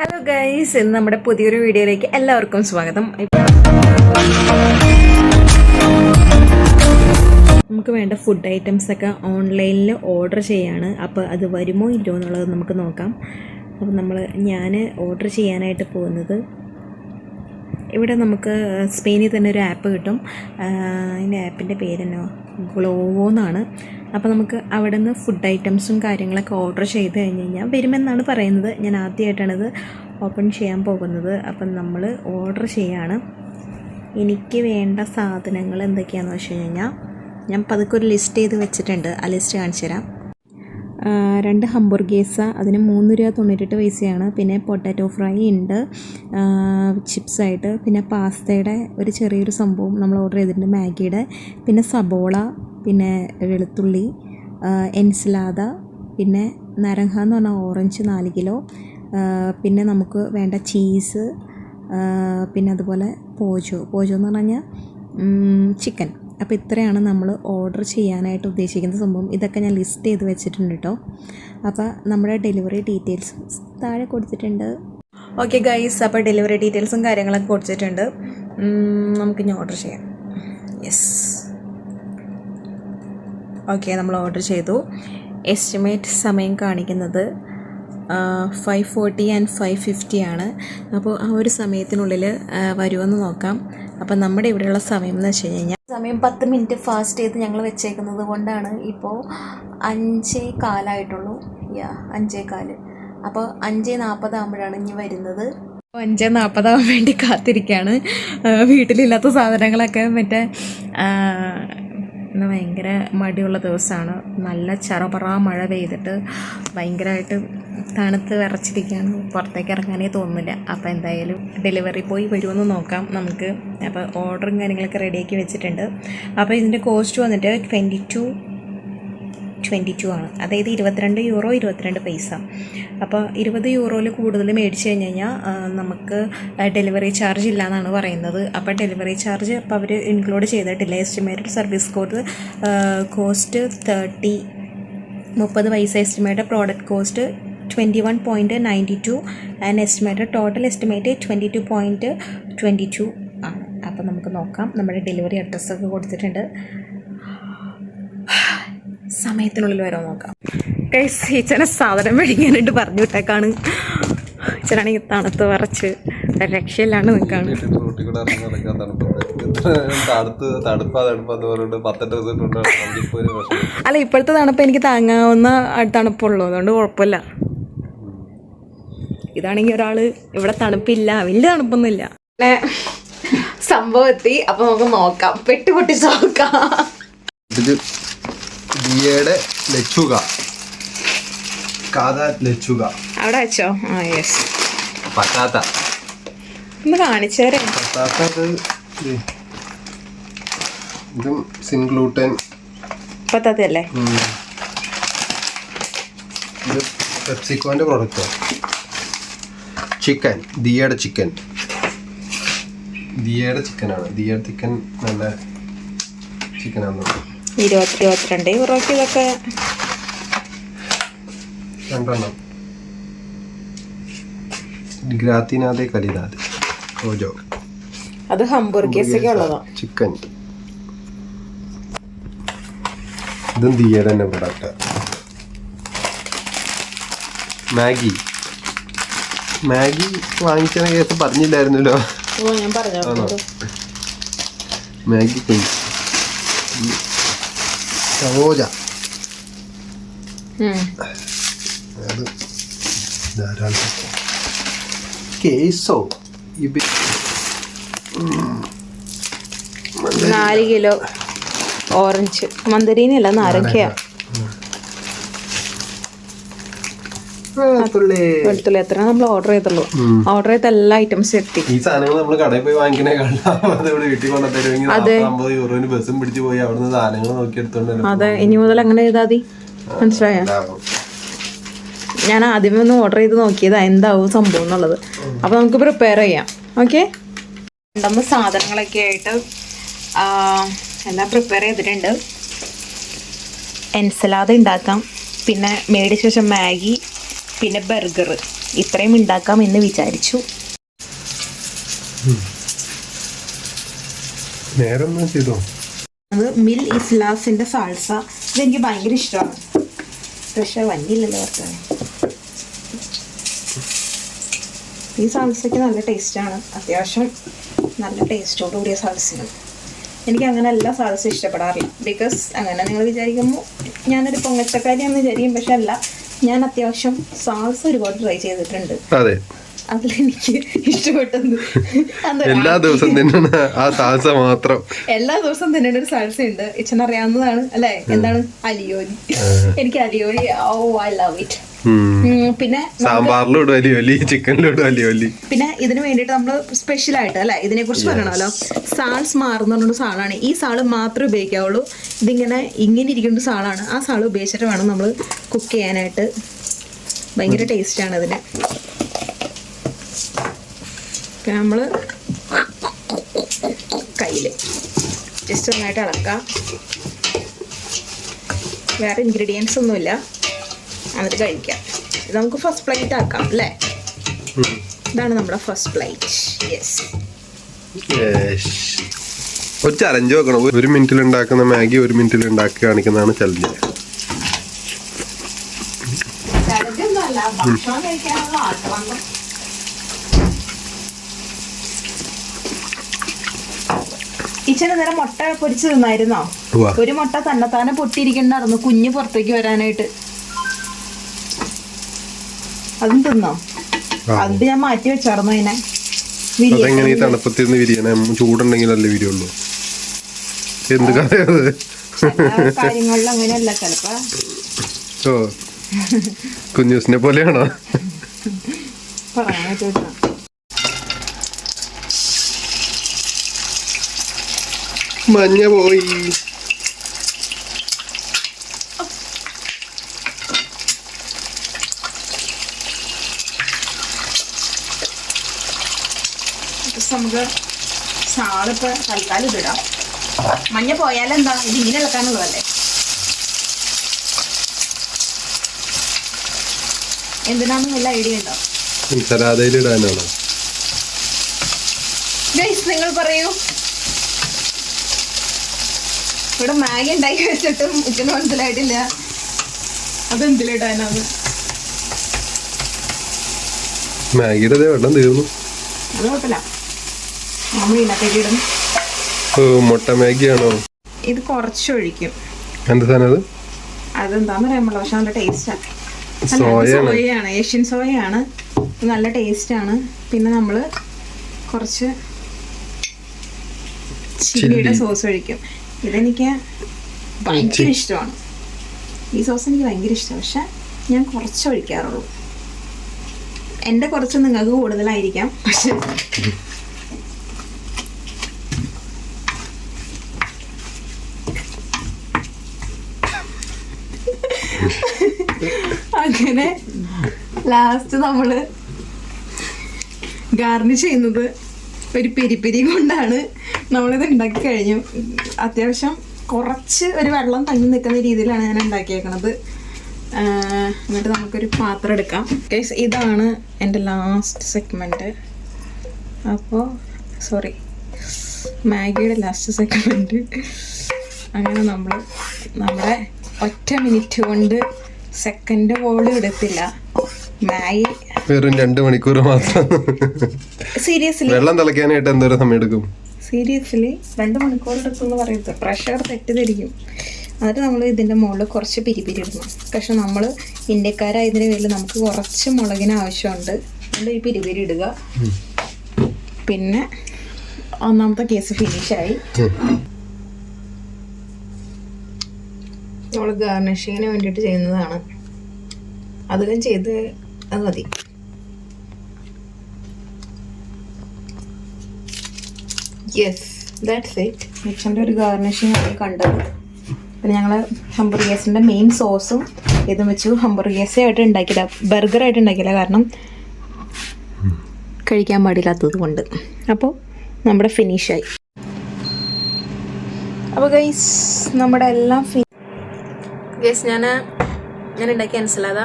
Hello guys ഇന്ന് നമ്മുടെ പുതിയൊരു വീഡിയോയിലേക്ക് എല്ലാവർക്കും സ്വാഗതം. നമുക്ക് വേണ്ട ഫുഡ് ഐറ്റംസ് ഒക്കെ ഓൺലൈനിൽ ഓർഡർ ചെയ്യാണ്. അപ്പോൾ അത് വരുമോ ഇല്ലയോ എന്നുള്ളത് നമുക്ക് നോക്കാം. അപ്പോൾ നമ്മൾ ഞാൻ ഓർഡർ ചെയ്യാനായിട്ട് പോകുന്നത്. ഇവിടെ നമുക്ക് സ്പെയിനിൽ തന്നെ ഒരു ആപ്പ് കിട്ടും. അതിന്റെ ആപ്പിന്റെ പേരെന്നോ? ഗ്ലോവോ എന്നാണ് അപ്പോൾ നമുക്ക് അവിടെ നിന്ന് ഫുഡ് ഐറ്റംസും കാര്യങ്ങളൊക്കെ ഓർഡർ ചെയ്ത് കഴിഞ്ഞ് കഴിഞ്ഞാൽ വരുമെന്നാണ് പറയുന്നത്. ഞാൻ ആദ്യമായിട്ടാണിത് ഓപ്പൺ ചെയ്യാൻ പോകുന്നത്. അപ്പം നമ്മൾ ഓർഡർ ചെയ്യാണ്. എനിക്ക് വേണ്ട സാധനങ്ങൾ എന്തൊക്കെയാണെന്ന് വെച്ച് കഴിഞ്ഞാൽ ഞാൻ പതുക്കെ ഒരു ലിസ്റ്റ് ചെയ്ത് വെച്ചിട്ടുണ്ട്. ആ ലിസ്റ്റ് കാണിച്ചു തരാം രണ്ട് ഹംബുർഗേസ അതിന് മൂന്ന് രൂപ തൊണ്ണൂറ്റെട്ട് പൈസയാണ്. പിന്നെ പൊട്ടാറ്റോ ഫ്രൈ ഉണ്ട്. ചിപ്സായിട്ട് പിന്നെ പാസ്തയുടെ ഒരു ചെറിയൊരു സംഭവം നമ്മൾ ഓർഡർ ചെയ്തിട്ടുണ്ട് മാഗിയുടെ. പിന്നെ സബോള പിന്നെ വെളുത്തുള്ളി എൻസലാദ പിന്നെ നരങ്ങ എന്ന് പറഞ്ഞാൽ ഓറഞ്ച് നാല് കിലോ. പിന്നെ നമുക്ക് വേണ്ട ചീസ് പിന്നെ അതുപോലെ പോജോ. പോജോ എന്ന് പറഞ്ഞു കഴിഞ്ഞാൽ ചിക്കൻ അപ്പോൾ ഇത്രയാണ് നമ്മൾ ഓർഡർ ചെയ്യാനായിട്ട് ഉദ്ദേശിക്കുന്ന സംഭവം. ഇതൊക്കെ ഞാൻ ലിസ്റ്റ് ചെയ്ത് വെച്ചിട്ടുണ്ട് കേട്ടോ. അപ്പോൾ നമ്മുടെ ഡെലിവറി ഡീറ്റെയിൽസ് താഴെ കൊടുത്തിട്ടുണ്ട്. ഓക്കെ ഗൈസ് അപ്പോൾ ഡെലിവറി ഡീറ്റെയിൽസും കാര്യങ്ങളൊക്കെ കൊടുത്തിട്ടുണ്ട്. നമുക്ക് ഇനി ഓർഡർ ചെയ്യാം. യെസ് ഓക്കെ നമ്മൾ ഓർഡർ ചെയ്തു. എസ്റ്റിമേറ്റ് സമയം കാണിക്കുന്നത് five forty and five fifty ആണ്. അപ്പോൾ ആ ഒരു സമയത്തിനുള്ളിൽ വരുമെന്ന് നോക്കാം. അപ്പോൾ നമ്മുടെ ഇവിടെയുള്ള സമയം എന്ന് വെച്ച് കഴിഞ്ഞാൽ സമയം പത്ത് മിനിറ്റ് ഫാസ്റ്റ് ചെയ്ത് ഞങ്ങൾ വെച്ചേക്കുന്നത് കൊണ്ടാണ് ഇപ്പോൾ അഞ്ചേ കാലായിട്ടുള്ളൂ. യാ അഞ്ചേ കാൽ. അപ്പോൾ അഞ്ചേ നാൽപ്പതാകുമ്പോഴാണ് ഇനി വരുന്നത്. അഞ്ചേ നാൽപ്പതാവാൻ വേണ്ടി കാത്തിരിക്കുകയാണ് വീട്ടിലില്ലാത്ത സാധനങ്ങളൊക്കെ മറ്റേ ഇന്ന് ഭയങ്കര മടിയുള്ള ദിവസമാണ് നല്ല ചറപറ മഴ പെയ്തിട്ട് ഭയങ്കരമായിട്ട് തണുത്ത് വിറച്ചിരിക്കുകയാണ്. പുറത്തേക്ക് ഇറങ്ങാനേ തോന്നുന്നില്ല. അപ്പോൾ എന്തായാലും ഡെലിവറി പോയി വരുമെന്ന് നോക്കാം. നമുക്ക് അപ്പോൾ ഓർഡറും കാര്യങ്ങളൊക്കെ റെഡിയാക്കി വെച്ചിട്ടുണ്ട്. അപ്പോൾ ഇതിന്റെ കോസ്റ്റ് വന്നിട്ട് ട്വന്റി ടു ട്വന്റി ടു ആണ്. അതായത് ഇരുപത്തിരണ്ട് യൂറോ ഇരുപത്തിരണ്ട് പൈസ അപ്പോൾ ഇരുപത് യൂറോയിൽ കൂടുതൽ മേടിച്ച് കഴിഞ്ഞ് കഴിഞ്ഞാൽ നമുക്ക് ഡെലിവറി ചാർജ് ഇല്ല എന്നാണ് പറയുന്നത്. അപ്പോൾ ഡെലിവറി ചാർജ് അപ്പോൾ അവർ ഇൻക്ലൂഡ് ചെയ്തിട്ടില്ല? Estimated service code cost thirty മുപ്പത് paisa estimated product cost twenty one point ninety two and estimate total estimate twenty two point twenty two ആണ് അപ്പോൾ നമുക്ക് നോക്കാം നമ്മുടെ ഡെലിവറി അഡ്രസ്സൊക്കെ കൊടുത്തിട്ടുണ്ട് സമയത്തിനുള്ളിൽ വരാൻ നോക്കാം കൈസ് ഈച്ചനെ സാധനം മേടിക്കാനായിട്ട് പറഞ്ഞു വിട്ടേക്കാണ് ഈച്ചനാണെങ്കിൽ തണുത്ത് വറച്ച് രക്ഷയില്ലാണ്ട് നിൽക്കാണ് അല്ല ഇപ്പോഴത്തെ തണുപ്പ് എനിക്ക് താങ്ങാവുന്ന തണുപ്പുള്ളൂ അതുകൊണ്ട് കുഴപ്പമില്ല ഇതാണെങ്കിൽ ഒരാൾ ഇവിടെ തണുപ്പില്ല വലിയ തണുപ്പൊന്നുമില്ല. പിന്നെ സംഭവം എത്തി അപ്പൊ നമുക്ക് നോക്കാം. പെട്ടുപൊട്ടി പൊട്ടിച്ച് നോക്കാം. ഇത് ദിയയുടെ ലച്ചുക. കാത ലച്ചുക. അവിടെ വെച്ചോ? ആ യെസ് ഒന്ന് കാണിച്ചേരെ പറ്റാത്ത ഇത് പെപ്സിക്കോന്റെ പ്രൊഡക്റ്റ് ചിക്കൻ ദിയയുടെ ചിക്കൻ. ദിയയുടെ ചിക്കനാണ്. ദിയയുടെ ചിക്കൻ നല്ല ചിക്കനാണ് ഇരുപത്തി ഇരുപത്തിരണ്ട്. യൂറോക്ക് ഇതൊക്കെ. രണ്ടെണ്ണം. ഗ്രാത്തിനാതെ കലിനാതെ ഓജോ അത് ഹംബർഗേഴ്സൊക്കെ ഉള്ളതാ. ചിക്കൻ. ഇതും ദിയയുടെ തന്നെ പ്രൊഡക്റ്റ് മാഗി. മാഗി വാങ്ങിച്ചതിനെ കേസ് പറഞ്ഞില്ലായിരുന്നല്ലോ. ഓ ഞാൻ പറഞ്ഞു? ആണോ? മാഗി കുഞ്ഞ് സവോജ. അത് ധാരാളം. കേസോ? ഇബി നാല് കിലോ ഓറഞ്ച്. മന്ദരീനല്ല നാരങ്ങ. വെളുത്തുള്ളി. എത്ര നമ്മൾ ഓർഡർ ചെയ്തുള്ളൂ. ഓർഡർ ചെയ്ത എല്ലാ ഐറ്റംസും എത്തി. ഈ സാധനങ്ങൾ നമ്മൾ കടയിൽ പോയി ഇവിടെ വീട്ടിൽ കൊണ്ടു തരുമെങ്കിൽ നാൽപ്പത് അമ്പത് യൂറോന് ബസ്സും പിടിച്ചു പോയി അവിടുന്ന് സാധനങ്ങൾ നോക്കി എടുത്തോണ്ട് അതെ. ഇനി മുതൽ അങ്ങനെ ചെയ്താൽ മനസ്സിലായോ? ഞാൻ ആദ്യമേ ഒന്ന് ഓർഡർ ചെയ്ത് നോക്കിയതാ എന്താവും സംഭവം എന്നുള്ളത്. അപ്പോൾ നമുക്ക് പ്രിപ്പയർ ചെയ്യാം. ഓക്കെ നമ്മൾ സാധനങ്ങളൊക്കെ ആയിട്ട് എല്ലാം പ്രിപ്പയർ ചെയ്തിട്ടുണ്ട്. എൻസലാദ ഉണ്ടാക്കാം. പിന്നെ മേടിച്ച ശേഷം മാഗി പിന്നെ ബർഗർ ഇത്രയും ഉണ്ടാക്കാം എന്ന് വിചാരിച്ചു. അത് മിൽ ഇസ്ലാസിന്റെ സാൾസ. ഇതെനിക്ക് ഭയങ്കര ഇഷ്ടമാണ് പക്ഷെ വന്നില്ലല്ലോ ഈ സാൾസയ്ക്ക് നല്ല ടേസ്റ്റാണ്. അത്യാവശ്യം നല്ല ടേസ്റ്റോട് കൂടിയ സാൾസയാണ്. എനിക്ക് അങ്ങനെ എല്ലാ സാൾസും ഇഷ്ടപ്പെടാറില്ല. ബിക്കോസ് അങ്ങനെ നിങ്ങൾ വിചാരിക്കുമ്പോൾ ഞാനൊരു പൊങ്ങച്ചക്കാരിയാണെന്ന് വിചാരിക്കും. പക്ഷെ അല്ല ഞാൻ അത്യാവശ്യം സാൾസ ഒരുപാട് ട്രൈ ചെയ്തിട്ടുണ്ട്. അതെ. അതിലെനിക്ക് ഇഷ്ടപ്പെട്ടത് എല്ലാ ദിവസം തന്നെയാണ് ആ സാൽസ മാത്രം. എല്ലാ ദിവസം തന്നെ ഒരു സാൽസ ഉണ്ട്. ഇച്ചൻ അറിയാവുന്നതാണ് അല്ലേ എന്താണ്? അലിയോലി എനിക്ക് അലിയോലി ഓ ഐ ലവ് ഇറ്റ്. പിന്നെ സാമ്പാറിലും ഇടും വലിയ ഒലി ചിക്കനിലും ഇടും അലി ഒലി പിന്നെ ഇതിന് വേണ്ടിയിട്ട് നമ്മൾ സ്പെഷ്യൽ ആയിട്ട് അല്ലെ? ഇതിനെ കുറിച്ച് പറയണമല്ലോ. സാൾസ് മാറുന്ന സാളാണ്. ഈ സാൾ മാത്രമേ ഉപയോഗിക്കാവുള്ളൂ. ഇതിങ്ങനെ ഇങ്ങനെ ഇരിക്കുന്ന സാളാണ്. ആ സാൾ ഉപയോഗിച്ചിട്ട് വേണം നമ്മൾ കുക്ക് ചെയ്യാനായിട്ട്. ഭയങ്കര ടേസ്റ്റ് ആണ് അതിന് പിന്നെ നമ്മൾ കയ്യിൽ ജസ്റ്റ് നന്നായിട്ട് ഇളക്കാം വേറെ ഇൻഗ്രീഡിയൻസ് ഒന്നുമില്ല. എന്നിട്ട് കഴിക്കാം ഇത് നമുക്ക് ഫസ്റ്റ് പ്ലേറ്റ് ആക്കാം അല്ലേ? ഇതാണ് നമ്മുടെ ഫസ്റ്റ് പ്ലേറ്റ് യെസ് ഒരു ചലഞ്ച് വെക്കണം. ഒരു മിനിറ്റിൽ ഉണ്ടാക്കുന്ന മാഗി ഒരു മിനിറ്റിൽ ഉണ്ടാക്കി കാണിക്കുന്നതാണ് ചലഞ്ച് ഇച്ചിരി നേരം മുട്ട പൊരിച്ചു തിന്നായിരുന്നോ. ഒരു മുട്ട തന്നെത്താനെ പൊട്ടിയിരിക്കണ്ടായിരുന്നു കുഞ്ഞ് പുറത്തേക്ക് വരാനായിട്ട്. അതും തിന്നോ? അത് ഞാൻ മാറ്റി വെച്ചായിരുന്നു അതിനെ അതെങ്ങനെ ഈ തണുപ്പത്തിൽ നിന്ന് വിരിയണേ ചൂടുണ്ടെങ്കിലല്ലേ വിരിയുള്ളൂ. എന്ത് കഥയത് കാര്യങ്ങളിൽ അങ്ങനെയല്ല ചിലപ്പോ. ഓ. കുഞ്ഞൂസിനെ പോലെയാണോ. മഞ്ഞ പോയി ജസ്റ്റ് നമുക്ക് ചാളിപ്പ് തൽക്കാലം ഇതിടാം. മഞ്ഞ പോയാലെന്താ ഇത് ഇങ്ങനെ ഇളക്കാനുള്ളതല്ലേ? എന്തിനാണെന്ന് വല്ല ഐഡിയ ഉണ്ടോ? ഇടാനാണോ? ഗൈസ് നിങ്ങൾ പറയൂ. ഇവിടെ മാഗി ഉണ്ടാക്കി വെച്ചിട്ടും ഇച്ചിന് മനസ്സിലായിട്ടില്ല. അതെന്തിലിടാനാണ് മാഗിയുടെ വെള്ളം തീർന്നു. അത് കുഴപ്പമില്ല. നമ്മൾ ഇതിനകത്തേക്ക് ഇടും. ഓ മുട്ട മാഗിയാണോ? ഇത് കുറച്ചൊഴിക്കും. എന്ത് സാധനം അത്? അതെന്താന്ന് പറയാൻ പറ്റില്ല പക്ഷെ നല്ല ടേസ്റ്റാണ് സോയയാണ്. ഏഷ്യൻ സോയയാണ്. ഇത് നല്ല ടേസ്റ്റാണ്. പിന്നെ നമ്മൾ കുറച്ച് ചില്ലിയുടെ സോസ് ഒഴിക്കും. ഇതെനിക്ക് ഭയങ്കര ഇഷ്ടമാണ്. ഈ സോസ് എനിക്ക് ഭയങ്കര ഇഷ്ടമാണ്. പക്ഷെ ഞാൻ കുറച്ച് ഒഴിക്കാറുള്ളൂ എന്റെ കുറച്ച് നിങ്ങൾക്ക് കൂടുതലായിരിക്കാം. പക്ഷെ അങ്ങനെ ലാസ്റ്റ് നമ്മൾ ഗാർണിഷ് ചെയ്യുന്നത് ഒരു പെരിപ്പെരി കൊണ്ടാണ് നമ്മളിത് ഉണ്ടാക്കി കഴിഞ്ഞു. അത്യാവശ്യം കുറച്ച് ഒരു വെള്ളം തങ്ങി നിൽക്കുന്ന രീതിയിലാണ് ഞാൻ ഉണ്ടാക്കിയേക്കണത്. എന്നിട്ട് നമുക്കൊരു പാത്രം എടുക്കാം. കേസ് ഇതാണ് എന്റെ ലാസ്റ്റ് സെഗ്മെന്റ് അപ്പോൾ സോറി മാഗിയുടെ ലാസ്റ്റ് സെഗ്മെന്റ് അങ്ങനെ നമ്മൾ നമ്മുടെ ഒറ്റ മിനിറ്റ് കൊണ്ട് സെക്കൻഡ് പോലും എടുത്തില്ല. മായി വെറും രണ്ട് മണിക്കൂർ മാത്രം. സീരിയസ്ലി വെള്ളം തിളയ്ക്കാനായിട്ട് എന്തോരം സമയം എടുക്കും സീരിയസ്ലി രണ്ട് മണിക്കൂർ എടുക്കുമെന്ന് പറയുന്നത് പ്രഷർ തെറ്റിദ്ധരിക്കും. എന്നിട്ട് നമ്മൾ ഇതിന്റെ മുകളിൽ കുറച്ച് പിരിപിരി ഇടണം പക്ഷെ നമ്മൾ ഇന്ത്യക്കാരായതിന് പേരിൽ നമുക്ക് കുറച്ച് മുളകിന് ആവശ്യമുണ്ട്. അതുകൊണ്ട് ഈ പിരിപിരി ഇടുക. പിന്നെ ഒന്നാമത്തെ കേസ് ഫിനിഷായി നമ്മൾ ഗാർണിഷിങ്ങിന് വേണ്ടിയിട്ട് ചെയ്യുന്നതാണ്. അധികം ചെയ്ത് അത് മതി. യെസ് ദാറ്റ്സ് ഇറ്റ് മിച്ചന്റെ ഒരു ഗാർണിഷിങ് ആണ് കണ്ടത്. പിന്നെ ഞങ്ങൾ ഹംബർഗേസിന്റെ മെയിൻ സോസും ഇതും വെച്ചു. ഹംബർഗേസേ ആയിട്ട് ഉണ്ടാക്കിയില്ല. ബർഗറായിട്ട് ഉണ്ടാക്കിയില്ല. കാരണം കഴിക്കാൻ പാടില്ലാത്തത് കൊണ്ട്. അപ്പോൾ നമ്മുടെ ഫിനിഷായി അപ്പോൾ ഗൈസ് നമ്മുടെ എല്ലാം ഗേസ് ഞാൻ ഞാൻ ഉണ്ടാക്കി മനസ്സിലാതാ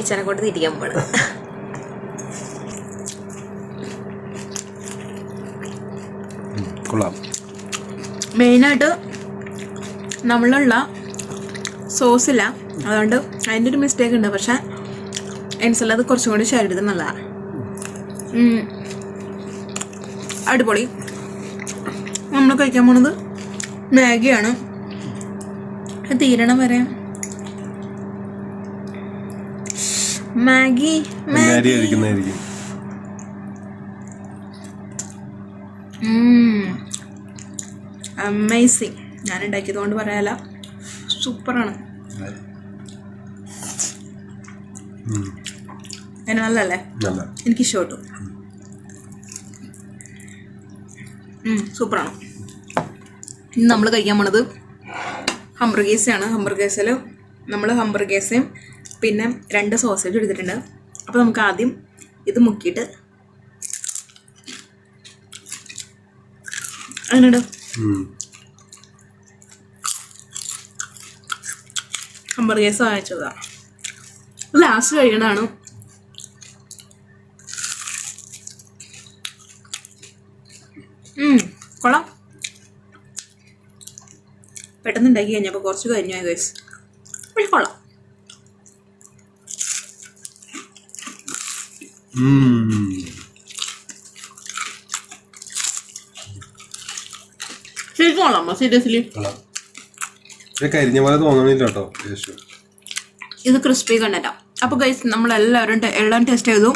ഇച്ചനെ കൊണ്ട് തിരിക്കാൻ പോണ് മെയിനായിട്ട് നമ്മളുള്ള സോസില്ല അതുകൊണ്ട് അതിന്റെ ഒരു മിസ്റ്റേക്ക് ഉണ്ട്. പക്ഷേ എൻസലാത് കുറച്ചും കൂടി ശരീരത്തിൽ നല്ലതാണ് അടിപൊളി. നമ്മൾ കഴിക്കാൻ പോണത് മാഗിയാണ്. തീരണം വരെ. മാഗി കഴിക്കുന്നതായിരിക്കും. അമേസിങ് ഞാൻ ഉണ്ടാക്കിയത് കൊണ്ട് പറയാല. സൂപ്പറാണ്. അതിന് നല്ലല്ലേ നല്ല. എനിക്ക് ഇഷ്ടപ്പെട്ടു. സൂപ്പറാണ്. ഇന്ന് നമ്മൾ കഴിക്കാൻ പോണത് ഹംബർഗേസയാണ്. ഹംബർഗേസിൽ നമ്മൾ ഹംബർഗേസയും പിന്നെ രണ്ട് സോസേജ് എടുത്തിട്ടുണ്ട്. അപ്പോൾ നമുക്ക് ആദ്യം ഇത് മുക്കിയിട്ട് അങ്ങനെയുണ്ട്. ഹംബർഗേസ് വാങ്ങിച്ചതാണ് ലാസ്റ്റ് കഴിയണതാണ് കൊള്ളാം. പെട്ടെന്ന് ഉണ്ടാക്കി കഴിഞ്ഞപ്പോൾ കുറച്ച് കഴിഞ്ഞു ഗൈസ് പക്ഷെ കൊള്ളാം. ഉം. ശരിക്കും കൊള്ളാമോ സീരിയസ്ലി കൊള്ളാം. ഇത് കരിഞ്ഞ പോലെ തോന്നണില്ല കേട്ടോ യേശു. ഇത് ക്രിസ്പി കണ്ടല്ല അപ്പോൾ ഗൈസ് നമ്മളെല്ലാവരും എല്ലാവരും എല്ലാം ടേസ്റ്റ് ചെയ്തു.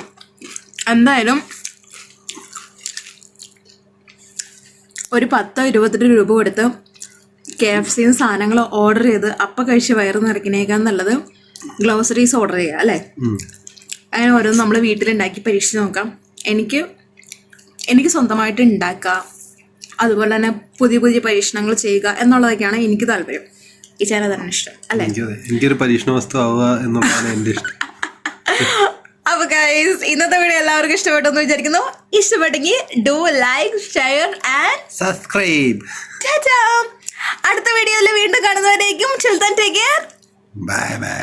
എന്തായാലും ഒരു പത്തോ ഇരുപത്തെട്ട് രൂപ കൊടുത്ത് കെ എഫ് സിന്ന് സാധനങ്ങൾ ഓർഡർ ചെയ്ത് അപ്പം കഴിച്ച് വയറ് നിറയ്ക്കണേക്കാൾ നല്ലത് ഗ്ലോസറീസ് ഓർഡർ ചെയ്യുക അല്ലേ. അങ്ങനെ ഓരോന്ന് നമ്മൾ വീട്ടിലുണ്ടാക്കി പരീക്ഷിച്ച് നോക്കാം. എനിക്ക് എനിക്ക് സ്വന്തമായിട്ട് ഉണ്ടാക്കുക അതുപോലെ തന്നെ പുതിയ പുതിയ പരീക്ഷണങ്ങൾ ചെയ്യുക എന്നുള്ളതൊക്കെയാണ് എനിക്ക് താല്പര്യം. ഈ ചേന തന്നെ ഇഷ്ടം അല്ലേ? എനിക്കൊരു പരീക്ഷണ വസ്തു ആവുക എന്നുള്ളതാണ് എന്റെ ഇഷ്ടം. അപ്പൊ ഗൈസ് ഇന്നത്തെ വീഡിയോ എല്ലാവർക്കും ഇഷ്ടപ്പെട്ടെന്ന് വിചാരിക്കുന്നു. ഇഷ്ടപ്പെട്ടെങ്കിൽ do like share and subscribe അടുത്ത വീഡിയോയിൽ വീണ്ടും കാണുന്നവരേക്കും ചിൽത്തൻ ടേക്ക് കെയർ ബൈ ബൈ